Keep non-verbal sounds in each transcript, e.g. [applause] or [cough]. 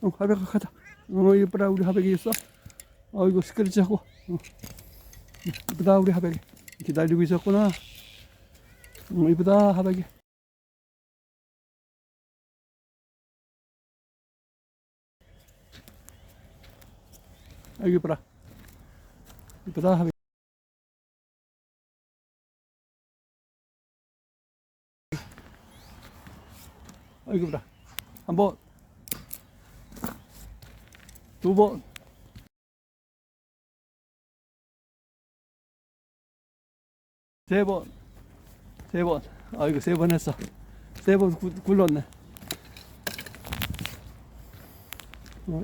어, 하백아 가자. 어, 이쁘다 우리 하백이 있어. 어이구 스크래치 하고. 어. 이쁘다 우리 하백이. 기다리고 있었구나. 어, 이쁘다 하백이. 아이고 이쁘다. 이쁘다 하백이. 아이고 이쁘다. 한 번. 두 번. 세 번. 세 번. 아이고, 세 번 했어. 세 번 굴렀네. 어.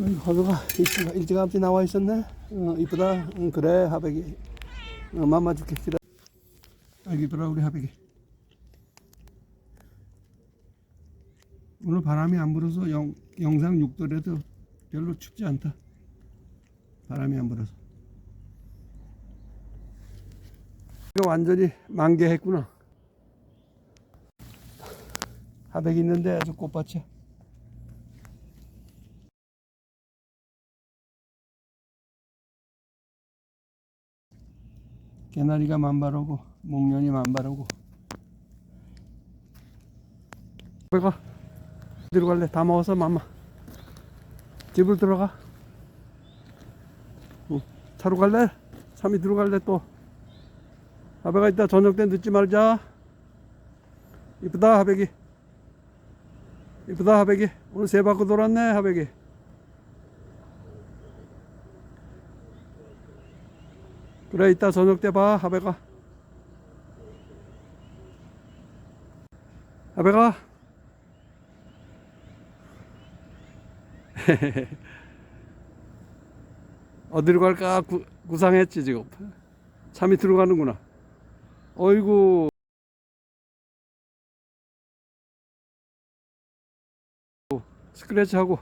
음, 하백아, 일찌- 일찌감치 나와 있었네. 어, 이쁘다. 응, 그래, 하백이. 어, 맘마. 기다. 아이고, 이쁘다, 우리 하백이. 오늘 바람이 안 불어서 영, 영상 6도래도 별로 춥지 않다. 바람이 안 불어서. 이거 완전히 만개했구나. 하백 있는데 아주 꽃밭이야. 개나리가 만바르고 목련이 만바르고. 배가 어디로 갈래? 다 먹었어, 맘마. 집으로 들어가. 응. 차로 갈래? 삼이 들어갈래 또. 하백아 이따 저녁 때 늦지 말자. 이쁘다 하백이. 이쁘다 하백이. 오늘 세 바퀴 돌았네 하백이. 그래 이따 저녁 때 봐 하백아. 하백아. [laughs] 어디로 갈까? 구, 구상했지 지금. 참이 들어가는구나. 어이구. 스크래치 하고